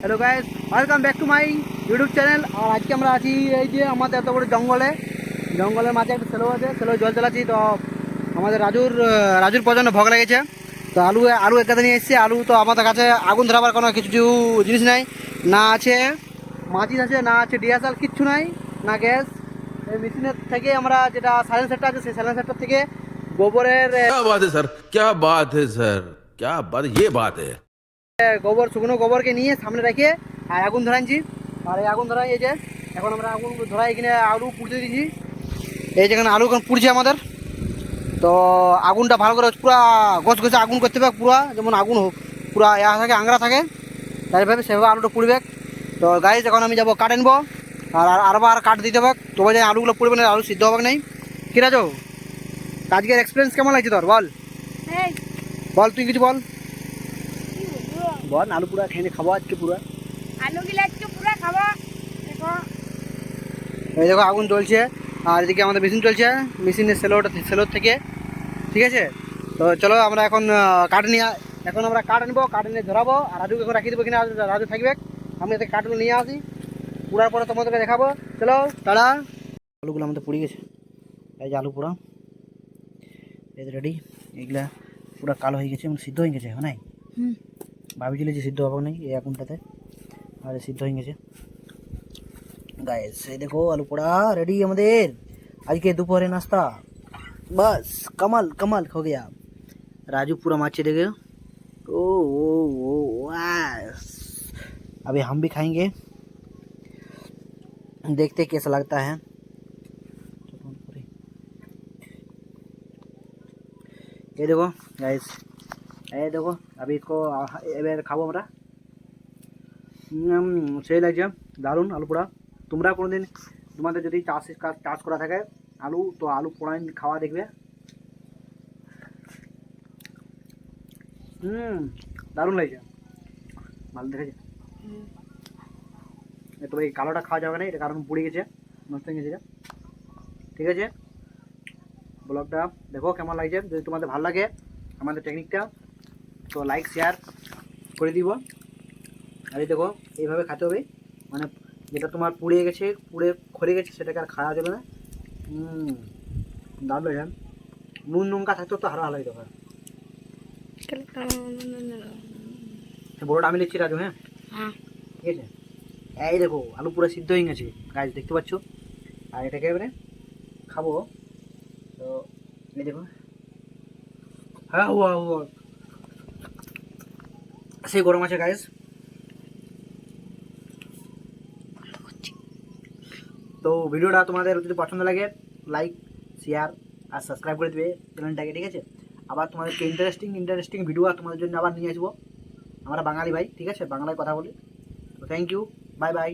hello guys welcome back to my YouTube channel আর আজকে আমরা আছি এই যে আমাদের এত বড় জঙ্গলে জঙ্গলের মাঝে একটা সেলো আছে সেলো জল চালাচ্ছি তো আমাদের রাজুর আহ, রাজুর প্রচণ্ড ভোগ লেগেছে তো আলু আলু একাতে নিয়ে এসেছি আলু তো আমাদের কাছে আগুন ধরাবার কোনো কিছু জিনিস নাই না আছে মাচিস আছে না আছে ডিএসএল কিচ্ছু নাই না গ্যাস এই মেশিনের থেকে আমরা যেটা সাইলেন্সারটা আছে সেই সাইলেন্সারটার থেকে গোবরের আহ, क्या बात है सर क्या बात है सर क्या बात ये बात है গোবর শুকনো গোবরকে নিয়ে সামনে রেখে আর আগুন ধরাচ্ছি আর এই আগুন ধরাই এই যে এখন আমরা আগুন ধরাই এখানে আলু পুড়তে দিচ্ছি এই যেখানে আলু এখন পুড়ছে আমাদের। তো আগুনটা ভালো করে পুরা গছ গছে আগুন করতে হবে পুরা যেমন আগুন হোক পুরা ইয়া থাকে আংরা থাকে। তাইভাবে সেভাবে আলুটা পুড়বে। তো গাড়ি এখন আমি যাব কাঠ আনব আর আর আরবার কাঠ দিতে হবে। তবে যে আলুগুলো পুড়বে না আলু সিদ্ধ হবে নেই। কি রাজো আজকের এক্সপিরিয়েন্স কেমন লাগছে তোর? বল। বল তুই কিছু বল? বল আলু পুরা খেয়ে খাব আজকে পুরা। আলু গিলা আজকে পুরা খাব। দেখো। এই দেখো আগুন জ্বলছে আর এদিকে আমাদের মেশিন চলছে মেশিনের সেলোটা সেলোর থেকে ঠিক আছে? তো চলো আমরা এখন কাঠ নিয়ে এখন আমরা কাঠ আনব কাঠ নিয়ে ধরাবো আর রাজুকে এখন রাখিয়ে দেবো কিনা রাজু- থাকবে। আমি এতে কাঠগুলো নিয়ে আসি পুরার পরে তোমাদেরকে দেখাবো। চলো তাড়া আলুগুলো আমাদের পুড়ে গেছে। এই যে আলু পুরা। এই রেডি এগুলা পুরো কালো হয়ে গেছে মানে সিদ্ধ হয়ে গেছে নাই? ভাবিছিলে যে সিদ্ধ হবে নাই এই আগুনটাতে আর এ সিদ্ধ হয়ে গেছে গাইস এই দেখো আলু পোড়া রেডি আমাদের আজকে দুপুরে नाश्ता बस कमाल कमाल हो गया राजू पूरा माचे देखे ओ ओ ओ वास अभी हम भी खाएंगे देखते कैसा लगता है ये देखो गाइस এই দেখো আমি इसको এবার খাবো আমরা উম, সেই লাগছে দারুণ আলু পোড়া তোমরা কোনোদিন তোমাদের যদি চাষ কাজ চাষ করা থাকে আলু তো আলু পোড়াই খাওয়া দেখবে হুম দারুণ লাগছে ভালো দেখেছে এ তবে এই কালোটা খাওয়া যাবে না এটা কারণ পুড়ে গেছে নষ্ট হয়ে গেছে এটা। ঠিক আছে ব্লগটা দেখো কেমন লাগছে যদি তোমাদের ভালো লাগে আমাদের টেকনিকটা তো লাইক শেয়ার করে দিব। আর এই দেখো এইভাবে খাতে হবে। মানে যেটা তোমার পুড়ে গেছে পুড়ে খরে গেছে সেটাকে আর খাওয়া যাবে না। দারুণ লাগে নুন লঙ্কা থাকতো তো ভালো হতো সে বড়োটা আমি লিখছি রাজু হ্যাঁ? হ্যাঁ। ঠিক আছে? এই দেখো আলু পুরো সিদ্ধ হয়ে গেছে। গাছ দেখতে পাচ্ছ? আর এটাকে এবারে খাব। তো এই দেখো। হ্যাঁ হুয়া হুয়া। সেই গরম আছে গায়েস তো ভিডিওটা তোমাদের যদি পছন্দ লাগে লাইক শেয়ার আর সাবস্ক্রাইব করে দেবে চ্যানেলটাকে ঠিক আছে? আবার তোমাদেরকে ইন্টারেস্টিং ইন্টারেস্টিং ভিডিও আর তোমাদের জন্য আবার নিয়ে আসব। আমরা বাঙালি ভাই, ঠিক আছে? বাংলায় কথা বলি। তো থ্যাংক ইউ বাই বাই